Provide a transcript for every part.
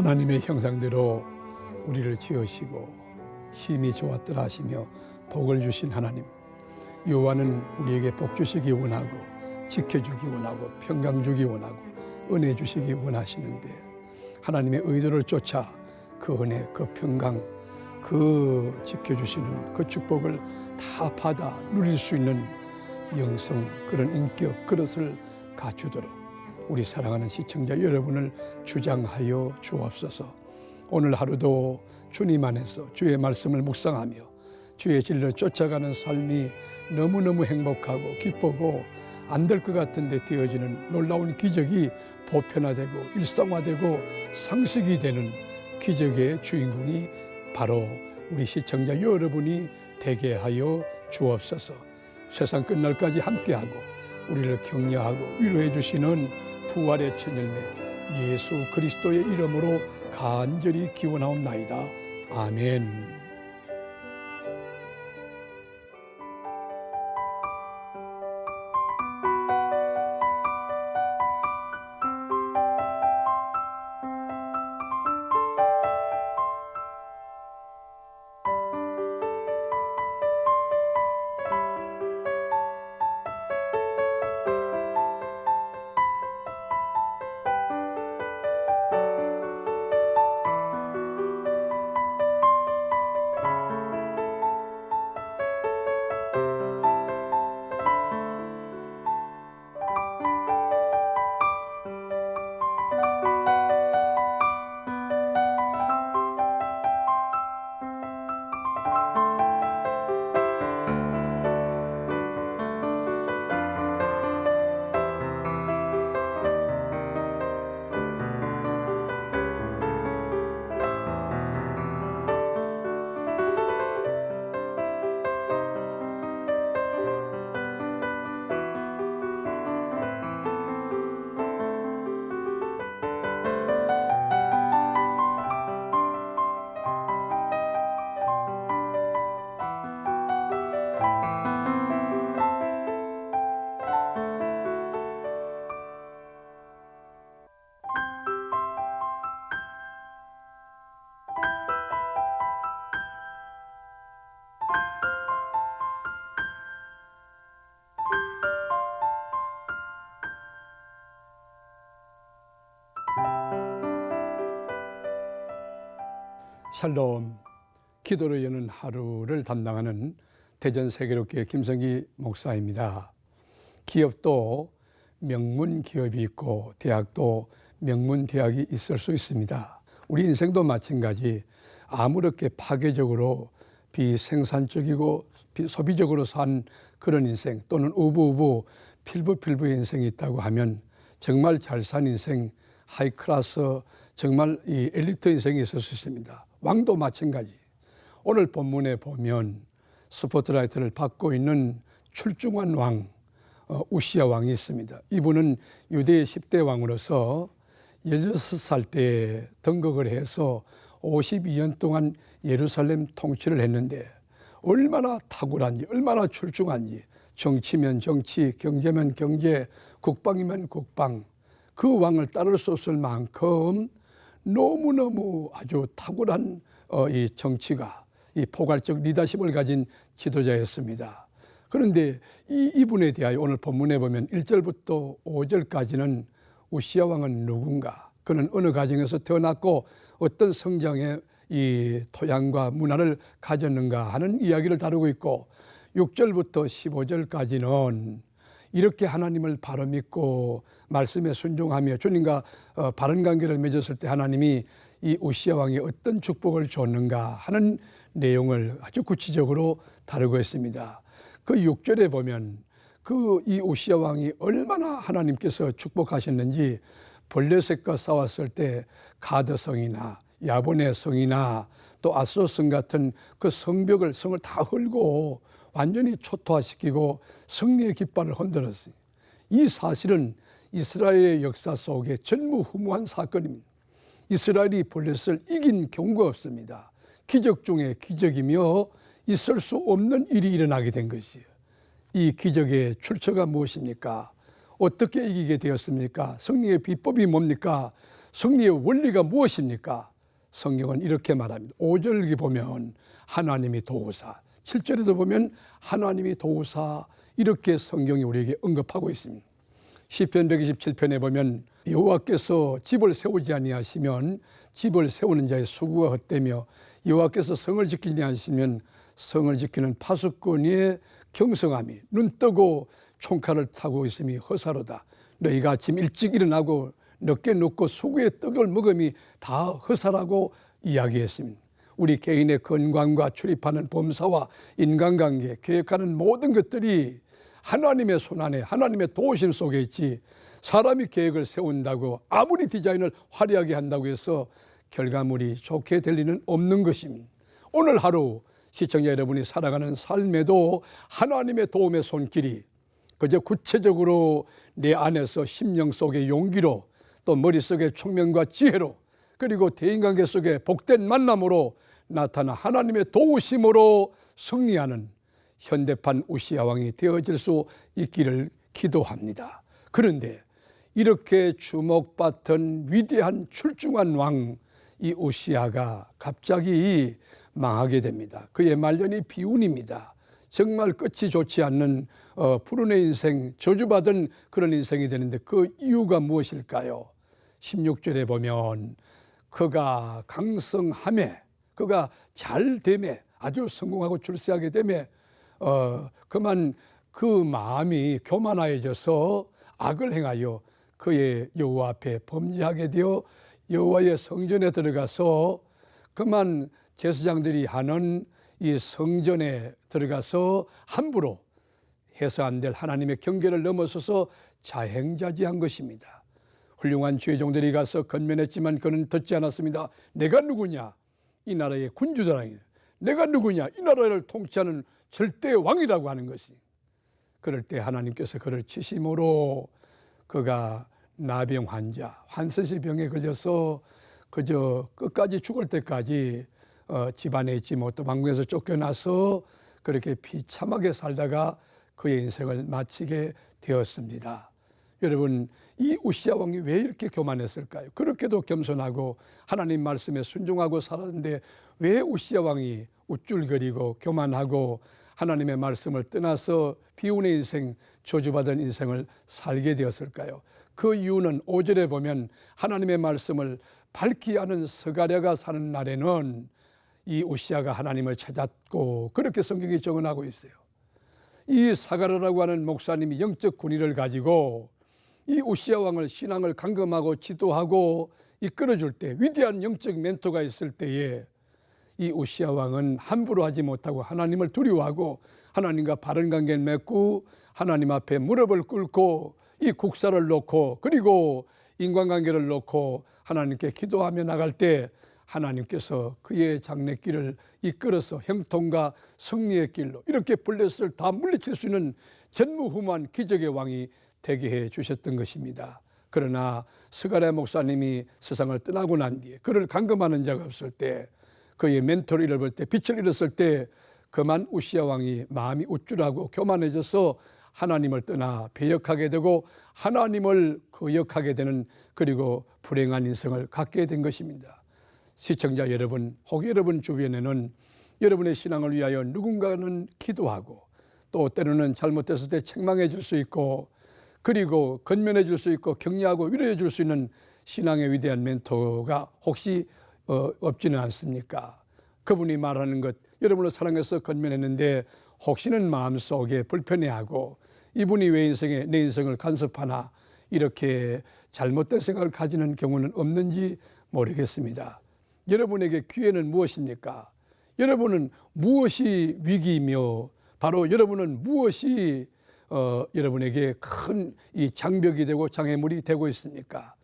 하나님의 형상대로 우리를 지으시고 힘이 좋았더라 하시며 복을 주신 하나님 여호와는 우리에게 복 주시기 원하고 지켜주기 원하고 평강 주기 원하고 은혜 주시기 원하시는데 하나님의 의도를 쫓아 그 은혜 그 평강 그 지켜주시는 그 축복을 다 받아 누릴 수 있는 영성 그런 인격 그릇을 갖추도록 우리 사랑하는 시청자 여러분을 주장하여 주옵소서. 오늘 하루도 주님 안에서 주의 말씀을 묵상하며 주의 진리를 쫓아가는 삶이 너무너무 행복하고 기쁘고 안 될 것 같은데 되어지는 놀라운 기적이 보편화되고 일상화되고 상식이 되는 기적의 주인공이 바로 우리 시청자 여러분이 되게 하여 주옵소서. 세상 끝날까지 함께하고 우리를 격려하고 위로해 주시는 부활의 천열매 예수 그리스도의 이름으로 간절히 기원하옵나이다. 아멘. 샬롬 기도로 여는 하루를 담당하는 대전 세계롭게 김성기 목사입니다. 기업도 명문 기업이 있고 대학도 명문 대학이 있을 수 있습니다. 우리 인생도 마찬가지 아무렇게 파괴적으로 비생산적이고 비소비적으로 산 그런 인생 또는 우부우부 필부필부의 인생이 있다고 하면 정말 잘 산 인생 하이클래스 정말 이 엘리트 인생이 있을 수 있습니다. 왕도 마찬가지. 오늘 본문에 보면 스포트라이트를 받고 있는 출중한 왕 어, 우시아 왕이 있습니다. 이분은 유대의 10대 왕으로서 16살 때 등극을 해서 52년 동안 예루살렘 통치를 했는데 얼마나 탁월한지 얼마나 출중한지 정치면 정치 경제면 경제 국방이면 국방 그 왕을 따를 수 없을 만큼 너무너무 아주 탁월한 어, 이 정치가 이 포괄적 리더십을 가진 지도자였습니다. 그런데 이 이분에 대하여 오늘 본문에 보면 1절부터 5절까지는 우시아 왕은 누군가? 그는 어느 가정에서 태어났고 어떤 성장의 이 토양과 문화를 가졌는가 하는 이야기를 다루고 있고 6절부터 15절까지는 이렇게 하나님을 바로 믿고 말씀에 순종하며 주님과 어, 바른 관계를 맺었을 때 하나님이 이 우시아 왕이 어떤 축복을 줬는가 하는 내용을 아주 구체적으로 다루고 있습니다. 그 6절에 보면 그이 우시아 왕이 얼마나 하나님께서 축복하셨는지 블레셋과 싸웠을 때 가드성이나 야본의 성이나 또 아소성 같은 그 성벽을 성을 다 헐고 완전히 초토화시키고 승리의 깃발을 흔들었어요. 이 사실은 이스라엘의 역사 속에 전무후무한 사건입니다. 이스라엘이 블레셋을 이긴 경우가 없습니다. 기적 중에 기적이며 있을 수 없는 일이 일어나게 된 것이에요. 이 기적의 출처가 무엇입니까? 어떻게 이기게 되었습니까? 승리의 비법이 뭡니까? 승리의 원리가 무엇입니까? 성경은 이렇게 말합니다. 5절기 보면 하나님이 도우사, 7절에도 보면 하나님이 도우사 이렇게 성경이 우리에게 언급하고 있습니다. 시편 127편에 보면 여호와께서 집을 세우지 아니하시면 집을 세우는 자의 수고가 헛되며 여호와께서 성을 지키지 않으시면 성을 지키는 파수꾼의 경성함이 눈 뜨고 총칼을 타고 있음이 허사로다. 너희가 아침 일찍 일어나고 늦게 눕고 수구의 떡을 먹음이 다 허사라고 이야기했습니다. 우리 개인의 건강과 출입하는 범사와 인간관계, 계획하는 모든 것들이 하나님의 손안에 하나님의 도우심 속에 있지 사람이 계획을 세운다고 아무리 디자인을 화려하게 한다고 해서 결과물이 좋게 될 리는 없는 것입니다. 오늘 하루 시청자 여러분이 살아가는 삶에도 하나님의 도움의 손길이 그저 구체적으로 내 안에서 심령 속의 용기로 또 머릿속의 총명과 지혜로 그리고 대인관계 속에 복된 만남으로 나타나 하나님의 도우심으로 승리하는 현대판 우시아 왕이 되어질 수 있기를 기도합니다. 그런데 이렇게 주목받던 위대한 출중한 왕 이 우시아가 갑자기 망하게 됩니다. 그의 말년이 비운입니다. 정말 끝이 좋지 않는 어, 푸른의 인생, 저주받은 그런 인생이 되는데 그 이유가 무엇일까요? 16절에 보면 그가 강성함에 그가 잘 됨에 아주 성공하고 출세하게 됨에 어, 그만 그 마음이 교만하여져서 악을 행하여 그의 여호와 앞에 범죄하게 되어 여호와의 성전에 들어가서 그만 제사장들이 하는 이 성전에 들어가서 함부로 해서 안 될 하나님의 경계를 넘어서서 자행자지한 것입니다. 훌륭한 죄종들이 가서 건면했지만 그는 듣지 않았습니다. 내가 누구냐? 이 나라의 군주자랑이냐? 내가 누구냐? 이 나라를 통치하는 절대 왕이라고 하는 것이. 그럴 때 하나님께서 그를 치심으로 그가 나병 환자, 환선시 병에 걸려서 그저 끝까지 죽을 때까지 어, 집안에 있지 못해 왕궁에서 쫓겨나서 그렇게 비참하게 살다가 그의 인생을 마치게 되었습니다. 여러분 이 우시아 왕이 왜 이렇게 교만했을까요? 그렇게도 겸손하고 하나님 말씀에 순종하고 살았는데 왜 우시아 왕이 우쭐거리고 교만하고 하나님의 말씀을 떠나서 비운의 인생, 저주받은 인생을 살게 되었을까요? 그 이유는 오절에 보면 하나님의 말씀을 밝히 아는 서가랴가 사는 날에는 이 우시아가 하나님을 찾았고 그렇게 성경이 정언하고 있어요. 이 사가랴라고 하는 목사님이 영적 군의를 가지고 이 우시아 왕을 신앙을 감금하고 지도하고 이끌어줄 때 위대한 영적 멘토가 있을 때에 이 우시아 왕은 함부로 하지 못하고 하나님을 두려워하고 하나님과 바른 관계를 맺고 하나님 앞에 무릎을 꿇고 이 국사를 놓고 그리고 인간관계를 놓고 하나님께 기도하며 나갈 때 하나님께서 그의 장래길을 이끌어서 형통과 승리의 길로 이렇게 블레스를 다 물리칠 수 있는 전무후무한 기적의 왕이 되게 해 주셨던 것입니다. 그러나 스가랴 목사님이 세상을 떠나고 난 뒤에 그를 감금하는 자가 없을 때 그의 멘토를 잃어볼 때 빛을 잃었을 때 그만 우시아 왕이 마음이 우쭐하고 교만해져서 하나님을 떠나 배역하게 되고 하나님을 거역하게 되는 그리고 불행한 인생을 갖게 된 것입니다. 시청자 여러분, 혹 여러분 주변에는 여러분의 신앙을 위하여 누군가는 기도하고 또 때로는 잘못됐을 때 책망해 줄 수 있고 그리고 건면해 줄 수 있고 격려하고 위로해 줄 수 있는 신앙의 위대한 멘토가 혹시 어, 없지는 않습니까? 그분이 말하는 것 여러분을 사랑해서 건면했는데 혹시는 마음속에 불편해하고 이분이 왜 인생에 내 인생을 간섭하나 이렇게 잘못된 생각을 가지는 경우는 없는지 모르겠습니다. 여러분에게 기회는 무엇입니까? 여러분은 무엇이 위기이며 바로 여러분은 무엇이 어, 여러분에게 큰 이 장벽이 되고 장애물이 되고 있습니까?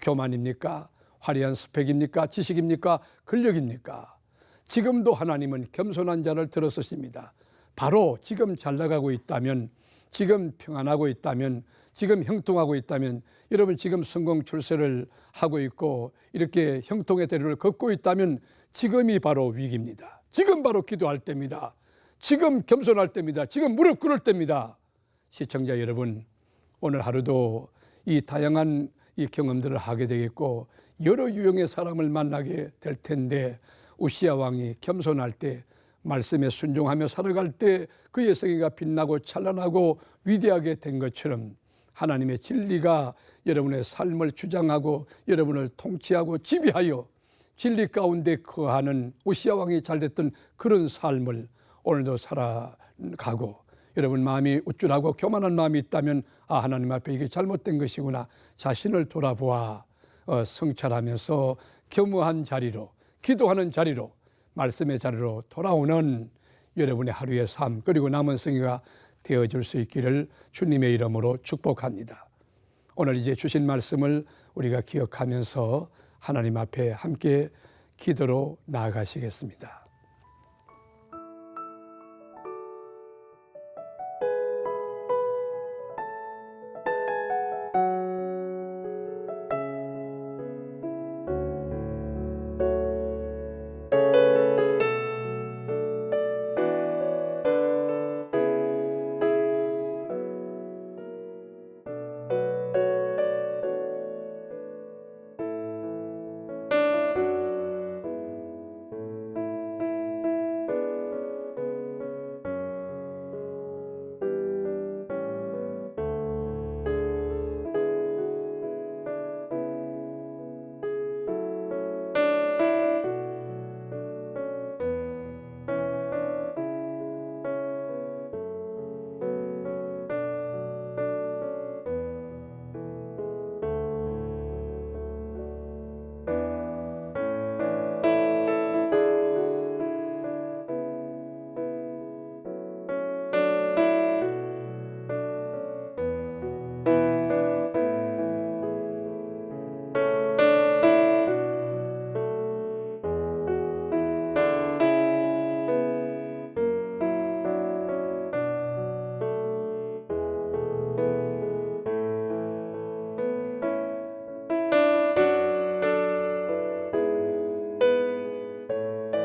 교만입니까? 화려한 스펙입니까? 지식입니까? 근력입니까? 지금도 하나님은 겸손한 자를 들어서십니다. 바로 지금 잘 나가고 있다면, 지금 평안하고 있다면, 지금 형통하고 있다면, 여러분 지금 성공 출세를 하고 있고 이렇게 형통의 대로를 걷고 있다면 지금이 바로 위기입니다. 지금 바로 기도할 때입니다. 지금 겸손할 때입니다. 지금 무릎 꿇을 때입니다. 시청자 여러분, 오늘 하루도 이 다양한 이 경험들을 하게 되겠고 여러 유형의 사람을 만나게 될 텐데 우시아 왕이 겸손할 때 말씀에 순종하며 살아갈 때 그의 세계가 빛나고 찬란하고 위대하게 된 것처럼 하나님의 진리가 여러분의 삶을 주장하고 여러분을 통치하고 지배하여 진리 가운데 거하는 우시아 왕이 잘 됐던 그런 삶을 오늘도 살아가고 여러분 마음이 우쭐하고 교만한 마음이 있다면 아 하나님 앞에 이게 잘못된 것이구나 자신을 돌아보아 어, 성찰하면서 겸허한 자리로 기도하는 자리로 말씀의 자리로 돌아오는 여러분의 하루의 삶 그리고 남은 생애가 되어질 수 있기를 주님의 이름으로 축복합니다. 오늘 이제 주신 말씀을 우리가 기억하면서 하나님 앞에 함께 기도로 나아가시겠습니다.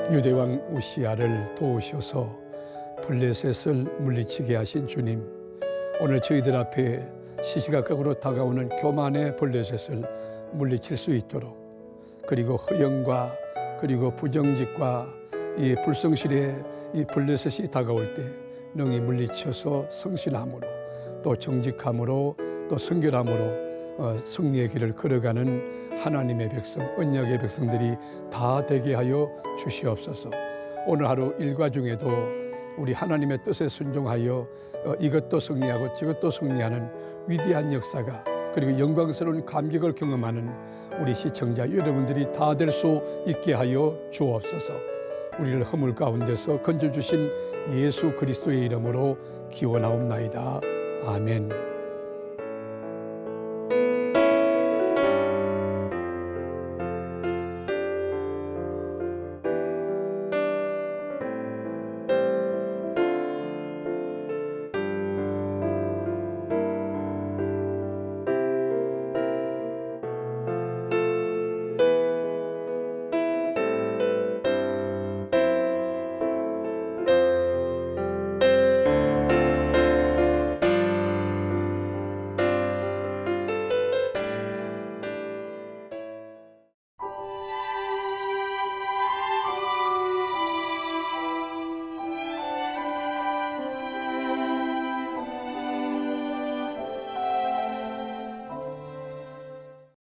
유대왕 우시아를 도우셔서 블레셋을 물리치게 하신 주님 오늘 저희들 앞에 시시각각으로 다가오는 교만의 블레셋을 물리칠 수 있도록 그리고 허영과 그리고 부정직과 이 불성실의 이 블레셋이 다가올 때 능히 물리쳐서 성실함으로 또 정직함으로 또 성결함으로 어, 승리의 길을 걸어가는 하나님의 백성, 언약의 백성들이 다 되게 하여 주시옵소서. 오늘 하루 일과 중에도 우리 하나님의 뜻에 순종하여 어, 이것도 승리하고 저것도 승리하는 위대한 역사가 그리고 영광스러운 감격을 경험하는 우리 시청자 여러분들이 다 될 수 있게 하여 주옵소서. 우리를 허물 가운데서 건져 주신 예수 그리스도의 이름으로 기원하옵나이다. 아멘.